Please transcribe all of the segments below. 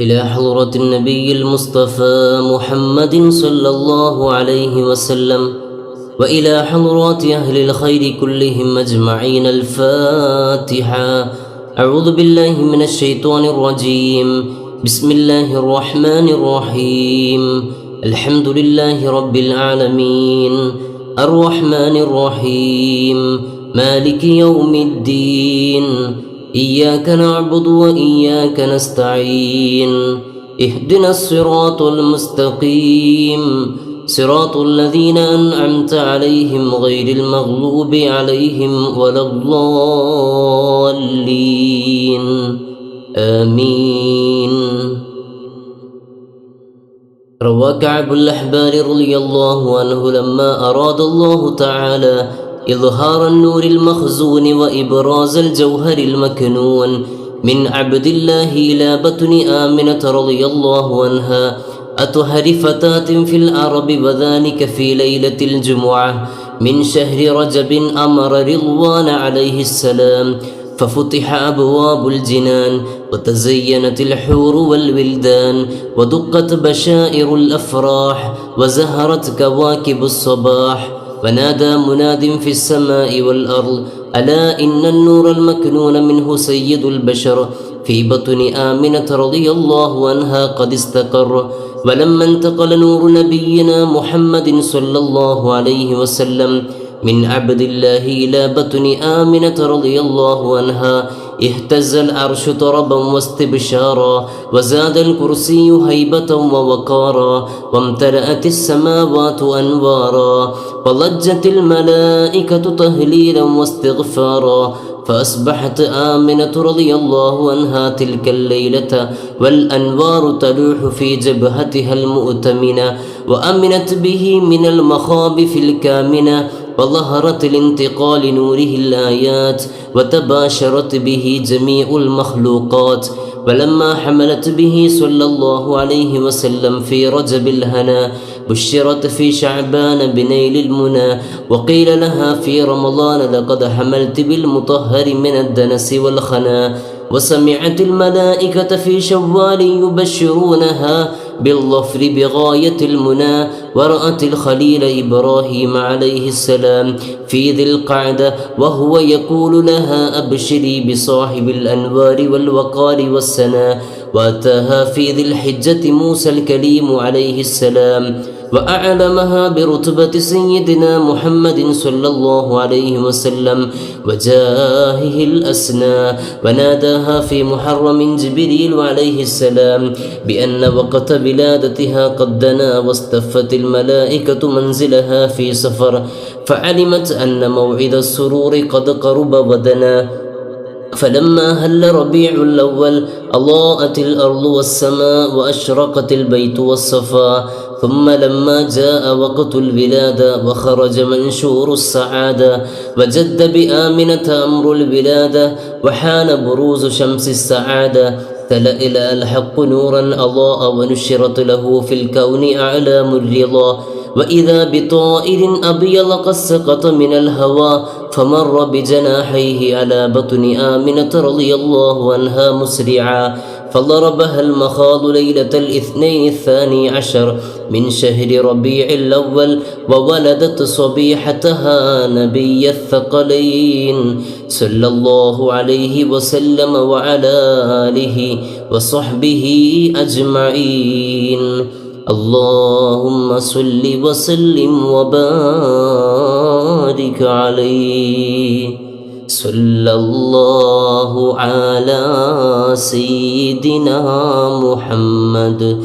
إلى حضرة النبي المصطفى محمد صلى الله عليه وسلم وإلى حضرات أهل الخير كلهم أجمعين. الفاتحة. أعوذ بالله من الشيطان الرجيم. بسم الله الرحمن الرحيم. الحمد لله رب العالمين. الرحمن الرحيم. مالك يوم الدين. إياك نعبد وإياك نستعين. اهدنا الصراط المستقيم. صراط الذين أنعمت عليهم غير المغلوب عليهم ولا الضالين. آمين. روى كعب الأحبار رضي الله عنه لما أراد الله تعالى إظهار النور المخزون وإبراز الجوهر المكنون من عبد الله إلى بطن آمنة رضي الله عنها. أطهر فتاة في العرب وذلك في ليلة الجمعة من شهر رجب أمر رضوان عليه السلام ففتح أبواب الجنان وتزينت الحور والولدان ودقت بشائر الأفراح وزهرت كواكب الصباح. ونادى مناد في السماء والأرض ألا إن النور المكنون منه سيد البشر؟ في بطن آمنة رضي الله عنها قد استقر. ولما انتقل نور نبينا محمد صلى الله عليه وسلم من عبد الله إلى بطن آمنة رضي الله عنها اهتز العرش طربا واستبشارا وزاد الكرسي هيبة ووقارا وامتلأت السماوات أنوارا وضجت الملائكة تهليلا واستغفارا. فأصبحت آمنة رضي الله عنها تلك الليلة والأنوار تلوح في جبهتها المؤتمنة وأمنت به من المخابف الكامنة. وظهرت لانتقال نوره الآيات وتباشرت به جميع المخلوقات ولما حملت به صلى الله عليه وسلم في رجب الهنا بشرت في شعبان بنيل المنى وقيل لها في رمضان لقد حملت بالمطهر من الدنس والخنا وسمعت الملائكة في شوال يبشرونها بالظفر بغاية المنى ورأت الخليل إبراهيم عليه السلام في ذي القعدة وهو يقول لها أبشري بصاحب الأنوار والوقار والسنا وأتاها في ذي الحجة موسى الكليم عليه السلام. وأعلمها برتبة سيدنا محمد صلى الله عليه وسلم وجاهه الأسنى وناداها في محرم جبريل عليه السلام بأن وقت ولادتها قد دنا واستفت الملائكة منزلها في سفر فعلمت أن موعد السرور قد قرب ودنا. فلما هل ربيع الأول أضاءت الأرض والسماء وأشرقت البيت والصفا. ثم لما جاء وقت الولادة وخرج منشور السعادة وجد بآمنة أمر الولادة وحان بروز شمس السعادة. تلألأ الحق نورا أضاء ونشرت له في الكون أعلام الرضا. وإذا بطائر أبيض قد سقط من الهوى فمر بجناحيه على بطن آمنة رضي الله عنها مسرعا. فضربها المخاض ليلة الاثنين الثاني عشر من شهر ربيع الأول وولدت صبيحتها نبي الثقلين صلى الله عليه وسلم وعلى آله وصحبه أجمعين. اللهم صل وسلم وبارك عليه. صلى الله على سيدنا محمد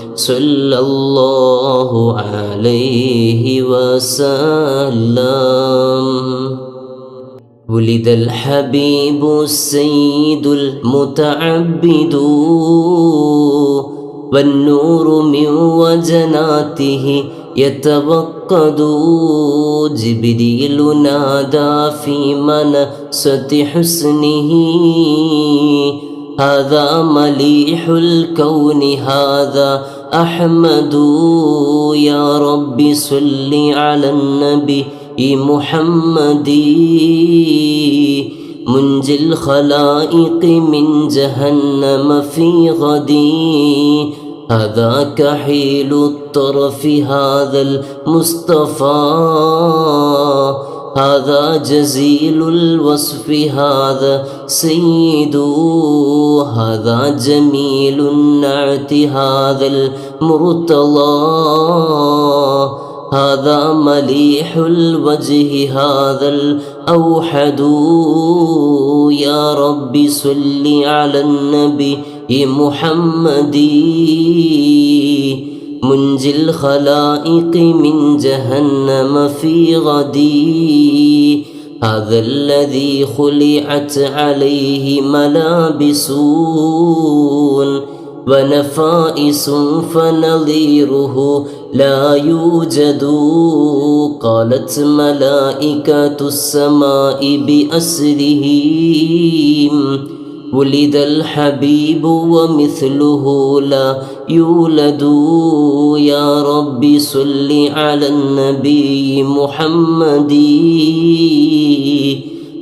صلى الله عليه وسلم ولد الحبيب السيد المتعبد والنور من وجناته تعقدوا جبريل نادى في منسة حسنه هذا مليح الكون هذا أحمد يا رب صل على النبي محمد. منجي الخلائق من جهنم في غدي هذا كحيل الطرف هذا المصطفى. هذا جزيل الوصف هذا سيد هذا جميل النعت هذا المرتضى هذا مليح الوجه هذا الأوحد. يا رب صل على النبي محمد. منجي الخلائق من جهنم في غدي. هذا الذي خلعت عليه ملابس ونفائس فنظيره لا يوجد. قالت ملائكة السماء بأسره ولد الحبيب ومثله لا يولد. يا رب صل على النبي محمد.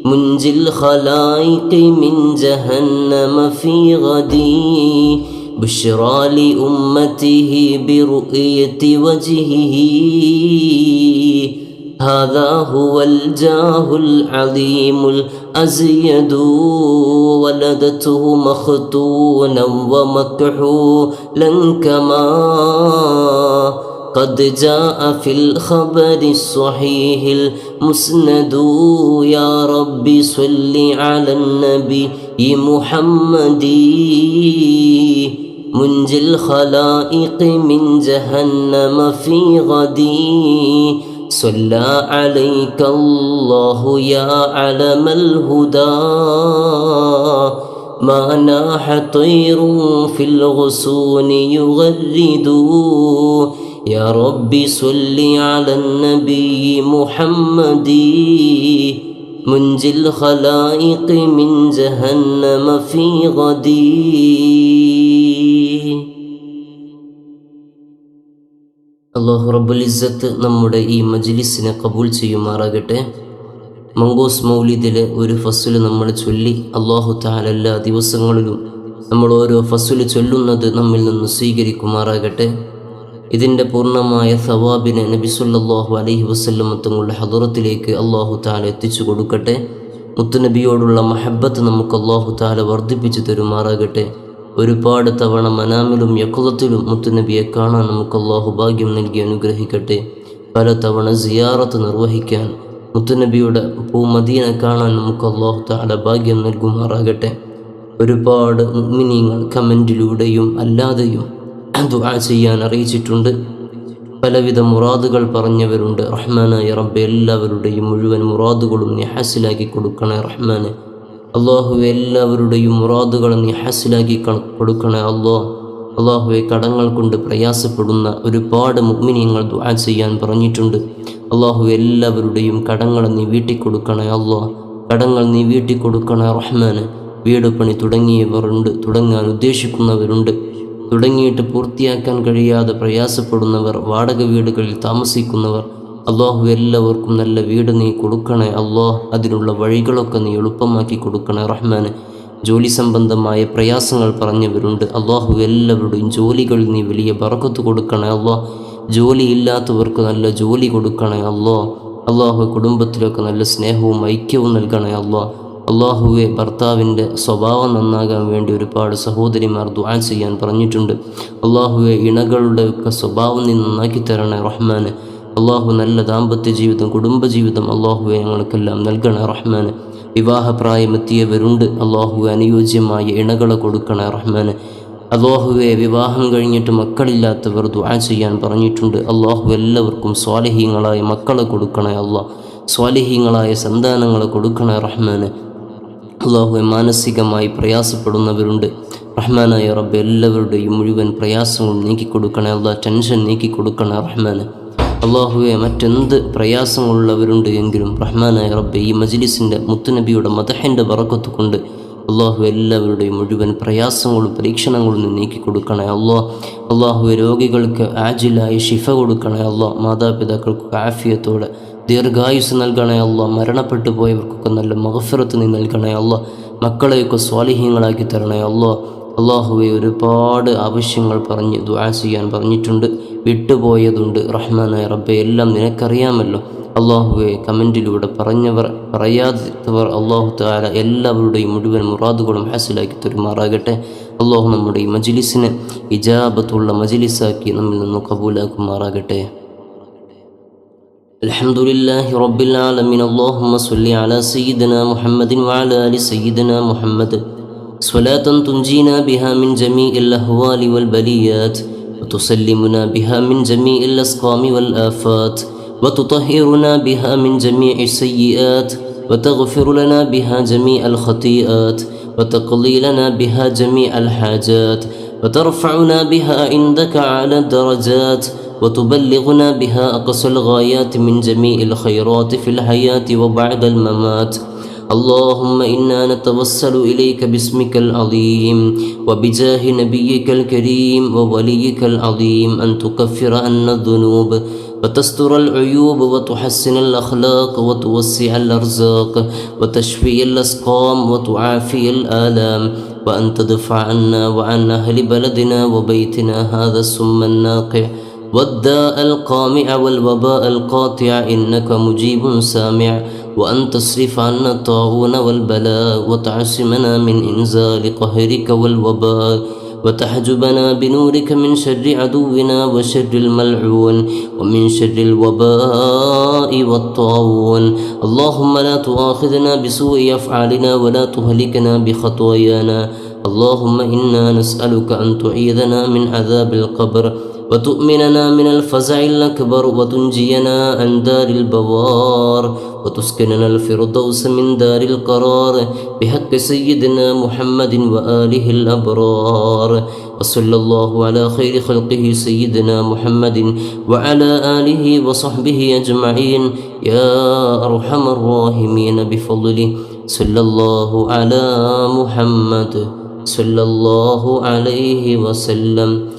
منجي الخلائق من جهنم في غدي بشرى لأمته برؤية وجهه. هذا هو الجاه العظيم الأزيد. ولدته مختونا ومكحولا كما قد جاء في الخبر الصحيح المسند. يا رب صل على النبي محمد. منجي الخلائق من جهنم في غدي. صلى عليك الله يا علم الهدى. ما ناح طير في الغصون يغرد. يا رب صل على النبي محمد. منجي الخلائق من جهنم في غدي ഇസ്സത്ത് നമ്മുടെ ഈ മജ്ലിസിനെ കബൂൽ ചെയ്യുമാറാകട്ടെ. മംഗോസ് മൗലിദിലെ ഒരു ഫസുൽ നമ്മൾ ചൊല്ലി അള്ളാഹു താല എല്ലാ ദിവസങ്ങളിലും നമ്മൾ ഓരോ ഫസുൽ ചൊല്ലുന്നത് നമ്മിൽ നിന്ന് സ്വീകരിക്കുമാറാകട്ടെ. ഇതിന്റെ പൂർണമായ സവാബിനെ നബിസുല്ലാഹു അലഹി വസ്ല്ലം തങ്ങളുടെ ഹദറത്തിലേക്ക് അള്ളാഹു താല എത്തിച്ചു കൊടുക്കട്ടെ. മുത്തുനബിയോടുള്ള മഹബത്ത് നമുക്ക് അള്ളാഹു താല വർദ്ധിപ്പിച്ചു തരുമാറാകട്ടെ. ഒരുപാട് തവണ മനാമിലും യക്കുതത്തിലും മുത്തുനബിയെ കാണാൻ നമുക്ക് അള്ളാഹു ഭാഗ്യം നൽകി അനുഗ്രഹിക്കട്ടെ. പല തവണ സിയാറത്ത് നിർവഹിക്കാൻ മുത്തുനബിയുടെ പൂമദീന കാണാൻ നമുക്ക് അള്ളാഹു താല ഭാഗ്യം നൽകുമാറാകട്ടെ. ഒരുപാട് മിനിങ്ങൾ കമന്റിലൂടെയും അല്ലാതെയും ദുആ ചെയ്യാൻ അറിയിച്ചിട്ടുണ്ട്. പലവിധ മുറാദുകൾ പറഞ്ഞവരുണ്ട്. റഹ്മാനായ റബ്ബെ എല്ലാവരുടെയും മുഴുവൻ മുറാദുകളും നീ ഹാസിലാക്കി കൊടുക്കണേ റഹ്മാനെ. അള്ളാഹു എല്ലാവരുടെയും മുറാദുകൾ നീ ഹാസിലാക്കി കൊടുക്കണേ അള്ളോ. അള്ളാഹുവെ കടങ്ങൾ കൊണ്ട് പ്രയാസപ്പെടുന്ന ഒരുപാട് മുഗ്മിനിയങ്ങൾ ദുആ ചെയ്യാൻ പറഞ്ഞിട്ടുണ്ട്. അള്ളാഹു എല്ലാവരുടെയും കടങ്ങൾ നീ വീട്ടിക്കൊടുക്കണേ അള്ളോ. കടങ്ങൾ നീ വീട്ടിക്കൊടുക്കണേ റഹ്മാന്. വീട് പണി തുടങ്ങിയവരുണ്ട് തുടങ്ങാൻ ഉദ്ദേശിക്കുന്നവരുണ്ട്. തുടങ്ങിയിട്ട് പൂർത്തിയാക്കാൻ കഴിയാതെ പ്രയാസപ്പെടുന്നവർ വാടക വീടുകളിൽ താമസിക്കുന്നവർ അള്ളാഹു എല്ലാവർക്കും നല്ല വീട് നീ കൊടുക്കണേ. അള്ളാഹ് അതിനുള്ള വഴികളൊക്കെ നീ എളുപ്പമാക്കി കൊടുക്കണേ. റഹ്മാന് ജോലി സംബന്ധമായ പ്രയാസങ്ങൾ പറഞ്ഞവരുണ്ട്. അള്ളാഹു എല്ലാവരുടെയും ജോലികൾ നീ വലിയ ബറക്കത്ത് കൊടുക്കണേ. അള്ളാഹ് ജോലി ഇല്ലാത്തവർക്ക് നല്ല ജോലി കൊടുക്കണേ. അള്ളാഹ് അള്ളാഹു കുടുംബത്തിലൊക്കെ നല്ല സ്നേഹവും ഐക്യവും നൽകണേ. അള്ളാഹ് അള്ളാഹുവെ ഭർത്താവിന്റെ സ്വഭാവം നന്നാകാൻ വേണ്ടി ഒരുപാട് സഹോദരിമാർ ദുആ ചെയ്യാൻ പറഞ്ഞിട്ടുണ്ട്. അള്ളാഹുവെ ഇണകളുടെയൊക്കെ സ്വഭാവം നീ നന്നാക്കി തരണേ റഹ്മാന്. അള്ളാഹു നല്ല ദാമ്പത്യ ജീവിതം കുടുംബജീവിതം അള്ളാഹുവെ ഞങ്ങൾക്കെല്ലാം നൽകണേ റഹ്മാന്. വിവാഹപ്രായമെത്തിയവരുണ്ട് അള്ളാഹുവെ അനുയോജ്യമായ ഇണകളെ കൊടുക്കണേ റഹ്മാന്. അള്ളാഹുവെ വിവാഹം കഴിഞ്ഞിട്ട് മക്കളില്ലാത്തവർ ദുആ ചെയ്യാൻ പറഞ്ഞിട്ടുണ്ട്. അള്ളാഹു എല്ലാവർക്കും സ്വാലഹീങ്ങളായ മക്കളെ കൊടുക്കണേ അള്ളാഹ് സ്വാലഹീങ്ങളായ സന്താനങ്ങളെ കൊടുക്കണേ റഹ്മാന്. അള്ളാഹുവെ മാനസികമായി പ്രയാസപ്പെടുന്നവരുണ്ട്. റഹ്മാനായ റബ്ബ് എല്ലാവരുടെയും മുഴുവൻ പ്രയാസങ്ങളും നീക്കിക്കൊടുക്കണേ അള്ളാഹ് ടെൻഷൻ നീക്കിക്കൊടുക്കണേ റഹ്മാന്. അള്ളാഹുവെ മറ്റെന്ത് പ്രയാസമുള്ളവരുണ്ട് എങ്കിലും റഹ്മാനായ റബ്ബെ ഈ മജ്ലിസിന്റെ മുത്തുനബിയുടെ മതഹന്റെ വറക്കത്ത് കൊണ്ട് അള്ളാഹു എല്ലാവരുടെയും മുഴുവൻ പ്രയാസങ്ങളും പരീക്ഷണങ്ങളും നീക്കി കൊടുക്കണേ അള്ളാഹ് അള്ളാഹു രോഗികൾക്ക് ആജിലായി ഷിഫ കൊടുക്കണേ അള്ളാഹ് മാതാപിതാക്കൾക്ക് ആഫിയത്തോടെ ദീർഘായുസ് നൽകണേ അല്ല മരണപ്പെട്ടു പോയവർക്കൊക്കെ നല്ല മഹഫിറത്ത് നീ നൽകണേ അല്ല മക്കളെയൊക്കെ സ്വാലിഹ്യങ്ങളാക്കി തരണേ അല്ല അള്ളാഹുവെ ഒരുപാട് ആവശ്യങ്ങൾ പറഞ്ഞ് ദുആ ചെയ്യാൻ പറഞ്ഞിട്ടുണ്ട് വിട്ടുപോയതുണ്ട് റഹ്മാനായ റബ്ബെ എല്ലാം നിനക്കറിയാമല്ലോ അള്ളാഹുവെ കമൻറ്റിലൂടെ പറഞ്ഞവർ പറയാത്തവർ അള്ളാഹു താല എല്ലാവരുടെയും മുഴുവൻ മുറാദുകളും ഹാസിലാക്കി തരുമാറാകട്ടെ അള്ളാഹു നമ്മുടെ ഈ മജിലിസിനെ ഇജാബത്തുള്ള മജിലിസാക്കി നമ്മിൽ നിന്ന് കബൂലാക്കുമാറാകട്ടെ الحمد لله رب العالمين اللهم صل على سيدنا محمد وعلى ال سيدنا محمد صلاة تنجينا بها من جميع الأهوال والبليات وتسلمنا بها من جميع الأسقام والآفات وتطهرنا بها من جميع السيئات وتغفر لنا بها جميع الخطيئات وتقضي لنا بها جميع الحاجات وترفعنا بها عندك على الدرجات وتبلغنا بها أقصى الغايات من جميع الخيرات في الحياة وبعد الممات. اللهم إنا نتوسل إليك باسمك العظيم وبجاه نبيك الكريم ووليك العظيم أن تكفر عنا الذنوب وتستر العيوب وتحسن الأخلاق وتوسع الأرزاق وتشفي الأسقام وتعافي الآلام وأن تدفع عنا وعن أهل بلدنا وبيتنا هذا السم الناقع والداء القامع والوباء القاطع إنك مجيب سامع وأن تصرف عنا الطاعون والبلاء وتعصمنا من إنزال قهرك والوباء وتحجبنا بنورك من شر عدونا وشر الملعون ومن شر الوباء والطاعون اللهم لا تؤاخذنا بسوء أفعالنا ولا تهلكنا بخطايانا. اللهم إنا نسألك أن تعيذنا من عذاب القبر. وتؤمننا من الفزع الأكبر وتنجينا عن دار البوار وتسكننا الفردوس من دار القرار بحق سيدنا محمد وآله الأبرار وصلى الله على خير خلقه سيدنا محمد وعلى آله وصحبه أجمعين يا أرحم الراحمين بفضله صلى الله على محمد صلى الله عليه وسلم